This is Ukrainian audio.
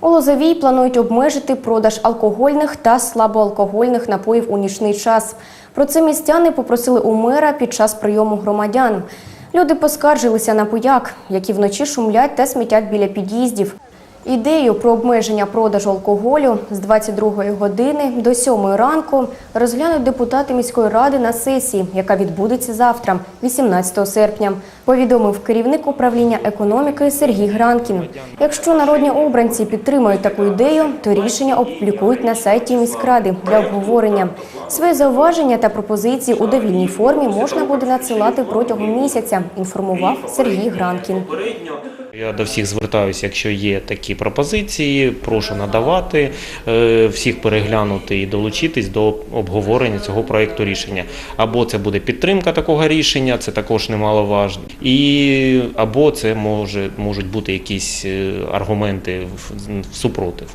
У Лозовій планують обмежити продаж алкогольних та слабоалкогольних напоїв у нічний час. Про це містяни попросили у мера під час прийому громадян. Люди поскаржилися на пояк, які вночі шумлять та смітять біля під'їздів. Ідею про обмеження продажу алкоголю з 22 години до 7 ранку розглянуть депутати міської ради на сесії, яка відбудеться завтра, 18 серпня, повідомив керівник управління економіки Сергій Гранкін. Якщо народні обранці підтримують таку ідею, то рішення опублікують на сайті міськради для обговорення. Свої зауваження та пропозиції у довільній формі можна буде надсилати протягом місяця, інформував Сергій Гранкін. Я до всіх звертаюся, якщо є такі пропозиції, прошу надавати, е, всіх переглянути і долучитись до обговорення цього проекту рішення. Або це буде підтримка такого рішення, це також немаловажно, і або це може можуть бути якісь е, аргументи в, в супротив.